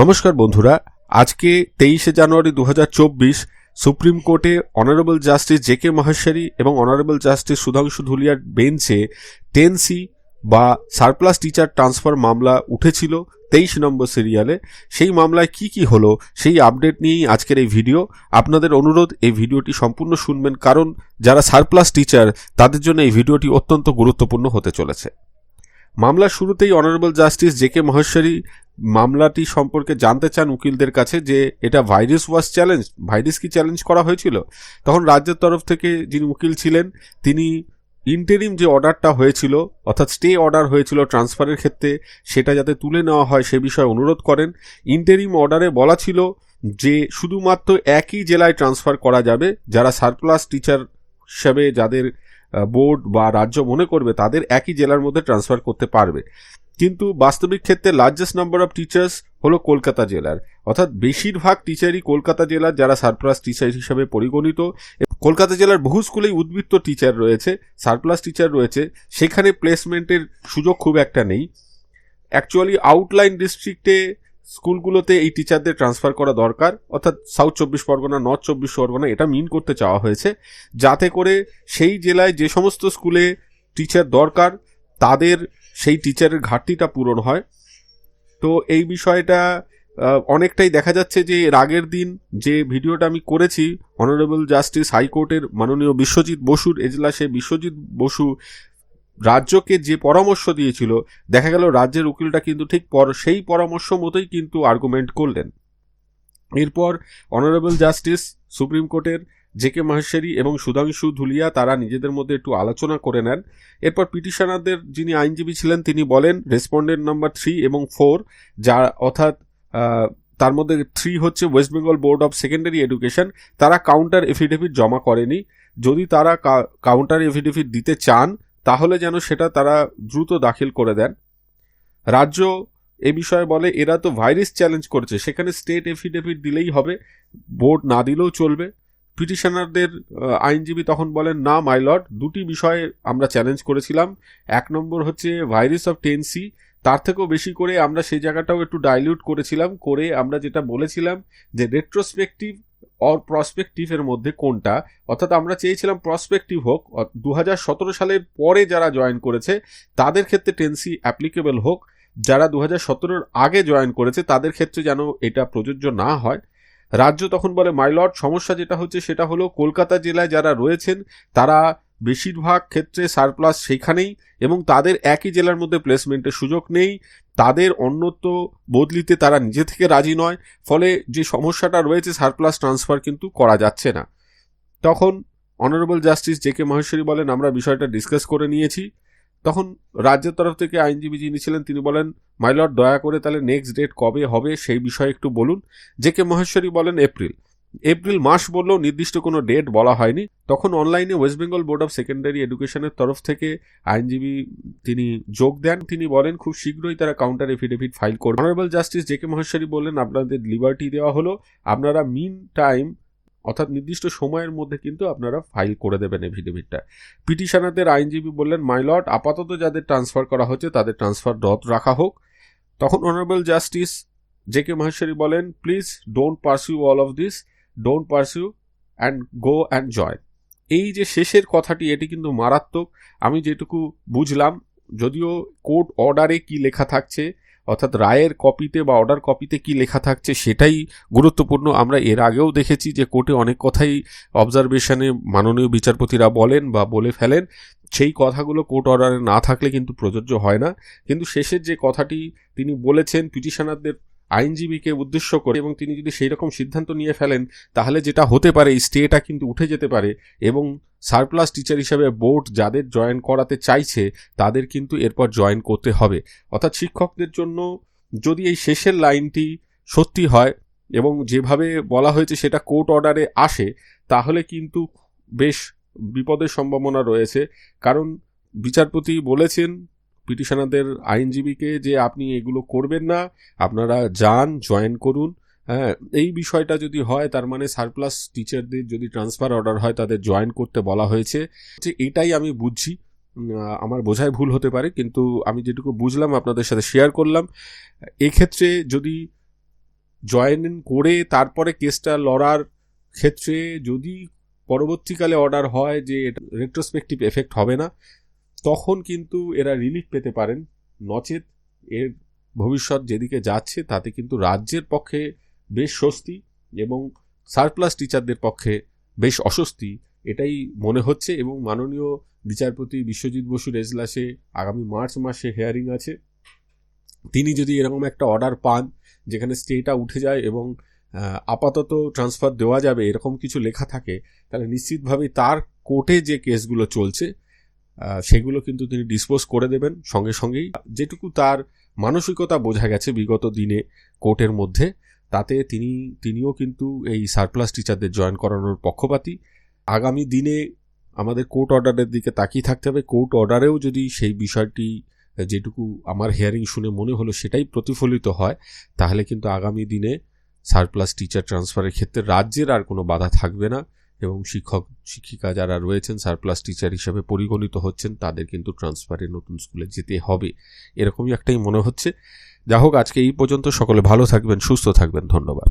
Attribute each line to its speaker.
Speaker 1: নমস্কার বন্ধুরা, আজকে তেইশে জানুয়ারি দু হাজার চব্বিশ সুপ্রিম কোর্টে honourable justice J K Maheshwari এবং অনারেবল জাস্টিস সুধাংশু ধুলিয়ার বেঞ্চে টেনসি বা সারপ্লাস টিচার ট্রান্সফার মামলা উঠেছিল তেইশ নম্বর সিরিয়ালে। সেই মামলায় কি কি হলো, সেই আপডেট নিয়েই আজকের এই ভিডিও। আপনাদের অনুরোধ, এই ভিডিওটি সম্পূর্ণ শুনবেন, কারণ যারা সারপ্লাস টিচার, তাদের জন্য এই ভিডিওটি অত্যন্ত গুরুত্বপূর্ণ হতে চলেছে। মামলার শুরুতেই honourable justice J K Maheshwari মামলাটি সম্পর্কে জানতে চান উকিলদের কাছে যে এটা ভাইরাস ওয়াজ চ্যালেঞ্জ, ভাইরাস কি চ্যালেঞ্জ করা হয়েছিল? তখন রাজ্যের তরফ থেকে যিনি উকিল ছিলেন, তিনি ইন্টারিম যে অর্ডারটা হয়েছিল, অর্থাৎ স্টে অর্ডার হয়েছিল ট্রান্সফারের ক্ষেত্রে, সেটা যাতে তুলে নেওয়া হয় সে বিষয়ে অনুরোধ করেন। ইন্টারিম অর্ডারে বলা ছিল যে শুধুমাত্র একই জেলায় ট্রান্সফার করা যাবে, যারা সারপ্লাস টিচার হিসাবে যাদের বোর্ড বা রাজ্য মনে করবে তাদের একই জেলার মধ্যে ট্রান্সফার করতে পারবে। কিন্তু বাস্তবিক ক্ষেত্রে লার্জেস্ট নাম্বার অফ টিচার্স হলো কলকাতা জেলার। অর্থাৎ বেশিরভাগ টিচারই কলকাতা জেলার যারা সারপ্লাস টিচার হিসাবে পরিগণিত। কলকাতা জেলার বহু স্কুলেই উদ্বৃত্ত টিচার রয়েছে সারপ্লাস টিচার রয়েছে। সেখানে প্লেসমেন্টের সুযোগ খুব একটা নেই। অ্যাকচুয়ালি আউটলাইন ডিস্ট্রিক্টে স্কুলগুলোতে এই টিচারদের ট্রান্সফার করা দরকার, অর্থাৎ সাউথ চব্বিশ পরগনা নর্থ চব্বিশ পরগনা, এটা মিন করতে চাওয়া হয়েছে। যাতে করে সেই জেলায় যে সমস্ত স্কুলে টিচার দরকার, তাদের সেই টিচারের ঘাটতিটা পূরণ হয়। তো এই বিষয়টা অনেকটাই দেখা যাচ্ছে যে এর আগের দিন যে ভিডিওটা আমি করেছি অনারেবল জাস্টিস হাইকোর্টের মাননীয় বিশ্বজিৎ বসুর এজলাসে বিশ্বজিৎ বসু রাজ্যকে যে পরামর্শ দিয়েছিল, দেখা গেল রাজ্যের উকিলটা কিন্তু ঠিক পর, সেই পরামর্শ মতোই কিন্তু আর্গুমেন্ট করলেন। এরপর অনারেবল জাস্টিস সুপ্রিম কোর্টের জে কে মহেশ্বরী এবং সুধাংশু ধুলিয়া তারা নিজেদের মধ্যে একটু আলোচনা করে নেন। এরপর পিটিশনারদের যিনি আইনজীবী ছিলেন, তিনি বলেন রেসপন্ডেন্ট নাম্বার থ্রি এবং ফোর যা অর্থাৎ তার মধ্যে থ্রি হচ্ছে West Bengal board of secondary education তারা কাউন্টার এফিডেভিট জমা করেনি। যদি তারা কাউন্টার এফিডেভিট দিতে চান তাহলে যেন সেটা তারা দ্রুত দাখিল করে দেন। রাজ্য এ বিষয়ে বলে, এরা তো ভাইরাস চ্যালেঞ্জ করেছে, সেখানে স্টেট এফিডেভিট দিলেই হবে, বোর্ড না দিলেও চলবে। পিটিশনারদের আইনজীবী তখন বলেন, না মাইলট দুটি বিষয়ে আমরা চ্যালেঞ্জ করেছিলাম। এক নম্বর হচ্ছে ভাইরাস অফ টেনসি, তার থেকেও বেশি করে আমরা সেই জায়গাটাও একটু ডাইলিউট করেছিলাম, করে আমরা যেটা বলেছিলাম যে রেট্রোস্পেক্টিভ অর প্রসপেক্টিভের মধ্যে কোনটা? অর্থাৎ আমরা চেয়েছিলাম প্রসপেক্টিভ হোক দু হাজার সতেরো সালের পরে যারা জয়েন করেছে, তাদের ক্ষেত্রে টেন্সি অ্যাপ্লিকেবল হোক। যারা দু হাজার আগে জয়েন করেছে, তাদের ক্ষেত্রে যেন এটা প্রযোজ্য না হয়। রাজ্য তখন বলে মাইলট সমস্যা যেটা হচ্ছে সেটা হলো, কলকাতা জেলায় যারা রয়েছেন, তারা বেশিরভাগ ক্ষেত্রে সারপ্লাস সেখানেই এবং তাদের একই জেলার মধ্যে প্লেসমেন্টের সুযোগ নেই। তাদের অন্যত্ব বদলিতে তারা নিজে থেকে রাজি নয়। ফলে যে সমস্যাটা রয়েছে সারপ্লাস ট্রান্সফার কিন্তু করা যাচ্ছে না। তখন honourable justice J K Maheshwari বলেন, আমরা বিষয়টা ডিসকাস করে নিয়েছি। তখন রাজ্যের তরফ থেকে আইনজীবী যিনি ছিলেন, তিনি বলেন মাইলট দয়া করে তাহলে নেক্সট ডেট কবে হবে সেই বিষয়ে একটু বলুন। জে কে মহেশ্বরী বলেন এপ্রিল এপ্রিল মাস বললেও নির্দিষ্ট কোনো ডেট বলা হয়নি। তখন অনলাইনে West Bengal board of secondary এডুকেশনের তরফ থেকে আইনজীবী তিনি যোগ দেন। তিনি বলেন, খুব শীঘ্রই তারা কাউন্টার এফিডেভিট ফাইল করবে। Honourable justice J K Maheshwari বললেন, আপনাদের লিবার্টি দেওয়া হলো। আপনারা মিন টাইম অর্থাৎ নির্দিষ্ট সময়ের মধ্যে কিন্তু আপনারা ফাইল করে দেবেন এফিডেভিটটা পিটিশনারদের আইনজীবী বললেন মাইলট আপাতত যাদের ট্রান্সফার করা হচ্ছে, তাদের ট্রান্সফার রদ রাখা হোক। তখন honourable justice J K Maheshwari বলেন please don't pursue all of this don't pursue and go and জয় এই যে শেষের কথাটি, এটি কিন্তু মারাত্মক। আমি যেটুকু বুঝলাম, যদিও কোর্ট অর্ডারে কি লেখা থাকছে, অর্থাৎ রায়ের কপিতে বা অর্ডার কপিতে কি লেখা থাকছে, সেটাই গুরুত্বপূর্ণ। আমরা এর আগেও দেখেছি যে কোর্টে অনেক কথাই অবজারভেশনে মাননীয় বিচারপতিরা বলেন বা বলে ফেলেন। সেই কথাগুলো কোর্ট অর্ডারে না থাকলে কিন্তু প্রযোজ্য হয় না। কিন্তু শেষের যে কথাটি তিনি বলেছেন, পিটিশনারদের আইনজীবীকে উদ্দেশ্য করে এবং তিনি যদি সেই রকম সিদ্ধান্ত নিয়ে ফেলেন, তাহলে যেটা হতে পারে এই স্টেটা কিন্তু উঠে যেতে পারে এবং সারপ্লাস টিচার হিসাবে বোর্ড যাদের জয়েন করাতে চাইছে, তাদের কিন্তু এরপর জয়েন করতে হবে। অর্থাৎ শিক্ষকদের জন্য যদি এই শেষের লাইনটি সত্যি হয় এবং যেভাবে বলা হয়েছে সেটা কোর্ট অর্ডারে আসে, তাহলে কিন্তু বেশ বিপদের সম্ভাবনা রয়েছে। কারণ বিচারপতি বলেছেন পিটিশনারদের আইনজীবীকে যে আপনি এগুলো করবেন না, আপনারা যান, জয়েন করুন। হ্যাঁ এই বিষয়টা যদি হয়, তার মানে সারপ্লাস টিচারদের যদি ট্রান্সফার অর্ডার হয়, তাদের জয়েন করতে বলা হয়েছে। যে এটাই আমি বুঝছি। আমার বোঝায় ভুল হতে পারে, কিন্তু আমি যেটুকু বুঝলাম, আপনাদের সাথে শেয়ার করলাম। এক্ষেত্রে যদি জয়েন করে তারপরে কেসটা লড়ার ক্ষেত্রে যদি পরবর্তীকালে অর্ডার হয় যে রেট্রোস্পেক্টিভ এফেক্ট হবে না তখন কিন্তু এরা রিলিফ পেতে পারেন। নচেত এর ভবিষ্যৎ যেদিকে যাচ্ছে, তাতে কিন্তু রাজ্যের পক্ষে বেশ স্বস্তি এবং সারপ্লাস টিচারদের পক্ষে বেশ অস্বস্তি। এটাই মনে হচ্ছে এবং মাননীয় বিচারপতি বিশ্বজিৎ বসুর এজলাসে আগামী মার্চ মাসে হেয়ারিং আছে। তিনি যদি এরকম একটা অর্ডার পান, যেখানে স্টেটা উঠে যায় এবং আপাতত ট্রান্সফার দেওয়া যাবে, এরকম কিছু লেখা থাকে, তাহলে নিশ্চিতভাবেই তার কোর্টে যে কেসগুলো চলছে সেগুলো কিন্তু তিনি ডিসপোজ করে দেবেন। সঙ্গে সঙ্গেই যেটুকু তার মানসিকতা বোঝা গেছে বিগত দিনে কোর্টের মধ্যে, তাতে তিনি, তিনিও কিন্তু এই সারপ্লাস টিচারদের জয়েন করানোর পক্ষপাতী। আগামী দিনে আমাদের কোর্ট অর্ডারের দিকে তাকিয়ে থাকতে হবে। কোর্ট অর্ডারেও যদি সেই বিষয়টি, যেটুকু আমার হিয়ারিং শুনে মনে হলো সেটাই প্রতিফলিত হয়, তাহলে কিন্তু আগামী দিনে সারপ্লাস টিচার ট্রান্সফারের ক্ষেত্রে রাজ্যের আর কোনো বাধা থাকবে না। এবং শিক্ষক, শিক্ষিকা যারা রয়েছেন সারপ্লাস টিচার হিসেবে পরিগণিত হচ্ছেন, তাদের কিন্তু ট্রান্সফারে নতুন স্কুলে যেতে হবে। এরকমই একটাই মনে হচ্ছে। যা হোক আজকে এই পর্যন্ত সকলে ভালো থাকবেন, সুস্থ থাকবেন, ধন্যবাদ।